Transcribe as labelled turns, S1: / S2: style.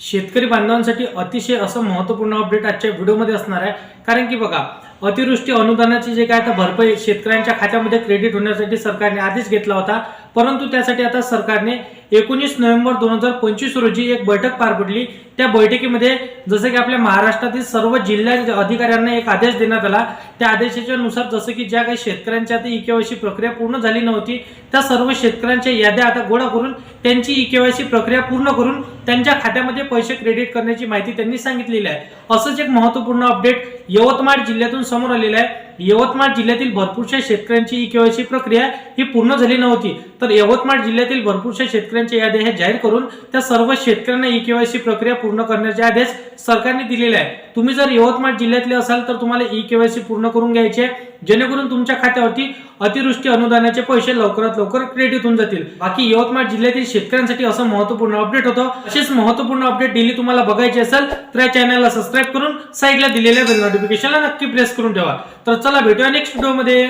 S1: शेतकरी बांधवांसाठी अतिशय असं महत्त्वपूर्ण अपडेट आजच्या व्हिडिओमध्ये असणार आहे. कारण की बघा अतिवृष्टी अनुदानाची जे काय आता भरपाई शेतकऱ्यांच्या खात्यामध्ये क्रेडिट होण्यासाठी सरकारने आधीच घेतला होता. परंतु त्यासाठी आता सरकारने एकोणीस नोव्हेंबर दोन हजार पंचवीस रोजी एक बैठक पार पडली. त्या बैठकीमध्ये जसं की आपल्या महाराष्ट्रातील सर्व जिल्ह्या अधिकाऱ्यांना एक आदेश देण्यात आला. त्या आदेशाच्या नुसार जसं की ज्या काही शेतकऱ्यांच्या आता इकेवायसी केवायसी प्रक्रिया पूर्ण झाली नव्हती त्या सर्व शेतकऱ्यांच्या याद्या आता गोळा करून त्यांची ई केवायसी प्रक्रिया पूर्ण करून त्यांच्या खात्यामध्ये पैसे क्रेडिट करण्याची माहिती त्यांनी सांगितलेली आहे. असंच एक महत्त्वपूर्ण अपडेट यवतमाळ जिल्ह्यातून समोर आलेलं आहे. यवतमाळ जिल्ह्यातील भरपूरशा शेतकऱ्यांची ई केवायसी प्रक्रिया ही पूर्ण झाली नव्हती. तर यवतमाळ जिल्ह्यातील भरपूरशा शेतकऱ्यांच्या याद्या ह्या जाहीर करून त्या सर्व शेतकऱ्यांना ई केवायसी प्रक्रिया पूर्ण करण्याचे आदेश सरकारने दिलेले आहे तुम्ही जर यवतमाळ जिल्ह्यातले असाल तर तुम्हाला ई केवायसी पूर्ण करून घ्यायची आहे. जेणेकरून तुमच्या खात्यावरती अतिवृष्टी अनुदानाचे पैसे लवकरात लवकर क्रेडिट होऊन जातील. बाकी यवतमाळ जिल्ह्यातील शेतकऱ्यांसाठी असं महत्त्वपूर्ण अपडेट होतं. असेच महत्त्वपूर्ण अपडेट डेली तुम्हाला बघायचे असेल तर या चॅनलला सबस्क्राईब करून साईडला दिलेल्या बेल नोटिफिकेशनला नक्की प्रेस करून ठेवा. तर चला भेटूया नेक्स्ट व्हिडिओमध्ये